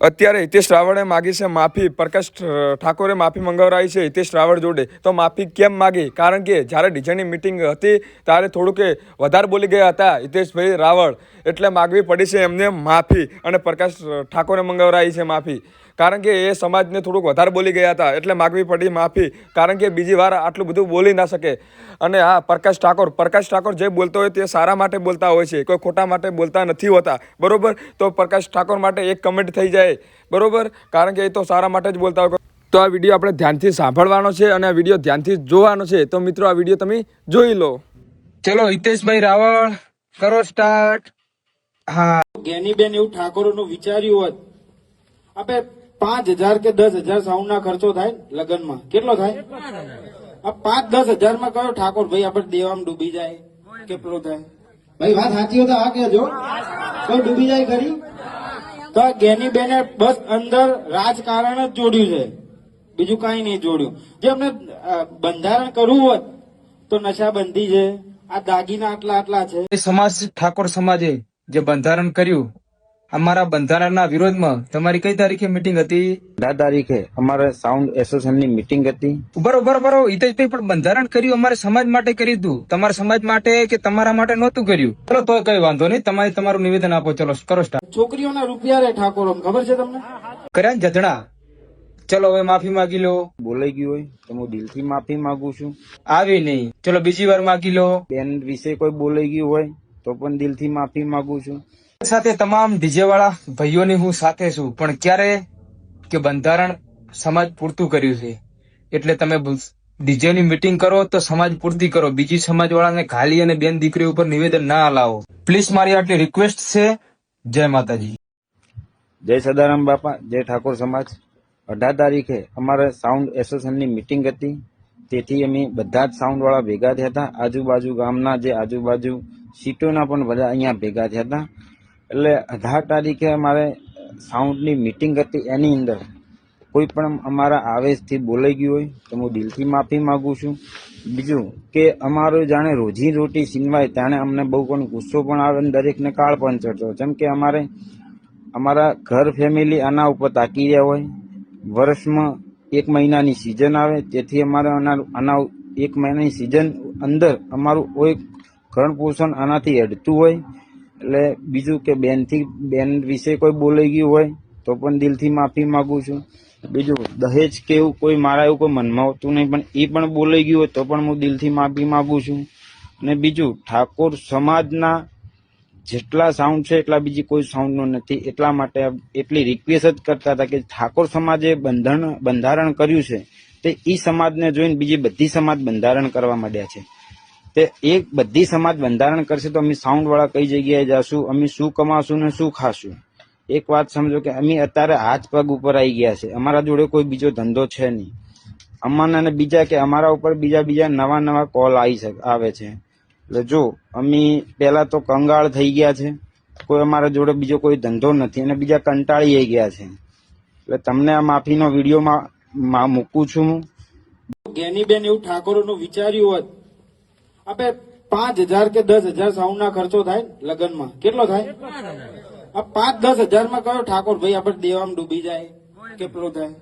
અત્યારે હિતેશ રાવળે માગી છે માફી, પ્રકાશ ઠાકોરે માફી મંગાવરાવી છે હિતેશ રાવળ જોડે. તો માફી કેમ માગી? કારણ કે જ્યારે ડીજેની મિટિંગ હતી ત્યારે થોડુંક વધારે બોલી ગયા હતા હિતેશભાઈ રાવળ. એટલે માગવી પડી છે એમને માફી અને પ્રકાશ ઠાકોરે મંગાવરાવી છે માફી. કારણ કે એ સમાજને થોડુંક વધારે બોલી ગયા હતા. એટલે માગવી પડી માફી. કારણ કે બીજી વાર આટલું બધું બોલી ના શકે. અને હા પ્રકાશ ઠાકોર પ્રકાશ ઠાકોર જે બોલતો હોય તે સારા માટે બોલતા હોય છે. કોઈ ખોટા માટે બોલતા નથી હોતા. બરોબર? તો પ્રકાશ ઠાકોર માટે એક કમેન્ટ થઈ જાય. બરોબર? કારણ કે એ તો સારા માટે જ બોલતા હોય. તો આ વીડિયો આપણે ધ્યાનથી સાંભળવાનો છે અને આ વીડિયો ધ્યાનથી જોવાનો છે. તો મિત્રો આ વીડિયો તમે જોઈ લો. ચલો હિતેશભાઈ રાવળ કરો સ્ટાર્ટ હા. જ્ઞાનીબેન એવું ઠાકોરનું વિચાર્યું હોત. આપણે પાંચ હજાર કે દસ હજાર સાઉન્ડ ના ખર્ચો થાય લગ્નમાં. કેટલો થાય? આ પાંચ દસ હજારમાં કયો ઠાકોર ભાઈ આપણે દેવામાં ડૂબી જાય? કેટલો થાય? ભાઈ વાત સાચી હોય તો આ કેજો કોઈ ડૂબી જાય ખરી? તો ગેની બેને બસ અંદર રાજકારણ જ જોડ્યું છે. બીજું કાંઈ નહીં જોડ્યું. જે અમને બંધારણ કરવું હોત તો નશાબંધી છે. આ દાગીના આટલા આટલા છે. સમાજ ઠાકોર સમાજે જે બંધારણ કર્યું અમારા બંધારણના વિરોધમાં તમારી કઈ તારીખે મીટિંગ હતી? અઢાર તારીખે અમારે સાઉન્ડ એસોસિએશનની મીટિંગ હતી. ઉભર ઉભર ઉભર ઈતે હિતેશભાઈ પણ બંધારણ કર્યું અમારે સમાજ માટે કર્યું હતું. તમારા સમાજ માટે કે તમારા માટે નહોતું કર્યું? ચલો તો કઈ વાંધો નહીં. તમારે તમારું નિવેદન આપો. ચલો કરો સ્ટાર્ટ છોકરીઓના રૂપિયા રે ઠાકોર ખબર છે તમને? કર્યા ને જજણા? ચલો હવે માફી માંગી લો. બોલાઈ ગયું હોય તો હું દિલથી માફી માંગુ છું. આવી નહીં. ચલો બીજી વાર માગી લો. બેન વિશે કોઈ બોલાઈ ગયું હોય તો પણ દિલથી માફી માંગુ છું. સાથે તમામ ડીજે વાળા ભાઈઓની હું સાથે છું. પણ ક્યારે કે બંધારણ સમાજ પૂરતું કર્યું છે? એટલે તમે ડીજે ની મીટિંગ કરો તો સમાજ પૂરતી કરો. બીજી સમાજ વાળાને ખાલી અને બેન દીકરી ઉપર નિવેદન ના લાવો પ્લીઝ મારી આટલી રિક્વેસ્ટ છે. જય માતાજી. જય સદારામ બાપા. જય ઠાકોર સમાજ. અઢાર તારીખે અમારે સાઉન્ડ એસોસિએશનની મિટિંગ હતી. તેથી અમે બધા જ સાઉન્ડ વાળા ભેગા થયા હતા. આજુબાજુ ગામના જે આજુબાજુ સીટોના પણ બધા અહીંયા ભેગા થયા હતા. એટલે અઢાર તારીખે અમારે સાઉન્ડની મીટિંગ હતી એની અંદર. કોઈ પણ અમારા આવેશથી બોલાઈ ગયું હોય તો હું દિલથી માફી માંગુ છું. બીજું કે અમારું જાણે રોજી રોટી સીનવાય ત્યારે અમને બહુ પણ ગુસ્સો પણ આવે અને દરેકને કાળ પણ ચડતો. જેમ કે અમારે અમારા ઘર ફેમિલી આના ઉપર તાકી રહ્યા હોય. વર્ષમાં એક મહિનાની સિઝન આવે, તેથી અમારે આના એક મહિનાની સિઝન અંદર અમારું કોઈ ઘણ પોષણ આનાથી અડતું હોય. એટલે બીજું કે બેનથી, બેન વિશે કોઈ બોલાઈ ગયું હોય, તો પણ દિલથી માફી માંગુ છું. બીજું, દહેજ કે એવું કોઈ મારા એવું કોઈ મનમાં હોતું નહીં, પણ એ પણ બોલાઈ ગયું હોય, તો પણ હું દિલથી માફી માંગુ છું. અને બીજું, ઠાકોર સમાજના જેટલા સાઉન્ડ છે, એટલા બીજી કોઈ સાઉન્ડનો નથી. એટલા માટે એટલી રિક્વેસ્ટ જ કરતા હતા કે ઠાકોર સમાજે બંધારણ બંધારણ કર્યું છે, તે ઈ સમાજને જોઈને બીજી બધી સમાજ બંધારણ કરવા માંડ્યા છે. તે એક બધી સમાજ બંધારણ કરશે તો અમે સાઉન્ડ વાળા કઈ જગ્યાએ જાશું? અમે શું કમાશું ને શું ખાશું? એક વાત સમજો કે અમે અત્યારે હાથ પગ ઉપર આવી ગયા છે. અમારા જોડે કોઈ બીજો ધંધો છે નહીં. અમારા અને બીજા કે અમારા ઉપર બીજા બીજા નવા નવા કોલ આવી આવે છે. એટલે જો, અમે પહેલા તો કંગાળ થઈ ગયા છે. કોઈ અમારા જોડે બીજો કોઈ ધંધો નથી અને બીજા કંટાળી ગયા છે. એટલે તમને આ માફીનો વિડીયોમાં મૂકું છું હું. જ્ઞાનીબેન એવું ઠાકોરનું વિચાર્યું હોત આપણે પાંચ હજાર કે દસ હજાર સાઉન્ડ ના ખર્ચો થાય લગ્નમાં. કેટલો થાય? આ પાંચ દસ હજારમાં કયો ઠાકોર ભાઈ આપણે દેવામાં ડૂબી જાય? કેટલો થાય?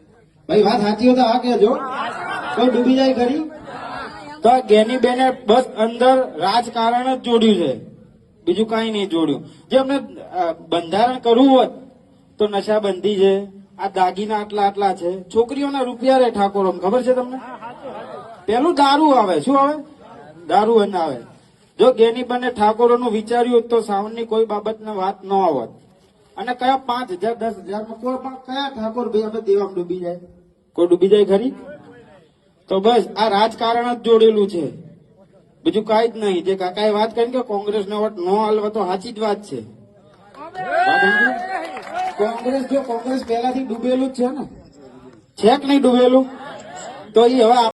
ભાઈ વાત સાચી હોય તો આ કહેજો. કોઈ ડૂબી જાય ખરી? તો ગેની બેને બસ અંદર રાજકારણ જ જોડ્યું છે. બીજું કાંઈ નહીં જોડ્યું. જે અમને બંધારણ કરવું હોત તો નશાબંધી છે આ દાગીના આટલા આટલા છે. છોકરીઓના રૂપિયા રે ઠાકોર ખબર છે તમને? પેલું દારૂ આવે. શું આવે? દારૂ અને આવે જો જ્ઞાનીબેને ઠાકોરોનું વિચાર્યું તો સાવનની કોઈ બાબતને વાત ન આવત અને કયા પાંચ હજાર, દસ હજારમાં કોઈ પણ કયા ઠાકોર ભાઈ આપણે દેવામાં ડૂબી જાય? કોઈ ડૂબી જાય ખરી? તો બસ, આ રાજકારણ જ જોડેલું છે. બીજું કાંઈ જ નહીં. જે કાકાએ વાત કરી કે કોંગ્રેસને વોટ ન હાલવા તો સાચી જ વાત છે. કોંગ્રેસ જો કોંગ્રેસ પહેલાથી ડૂબેલું જ છે ને? છે કે નહીં ડૂબેલું? તો એ હવે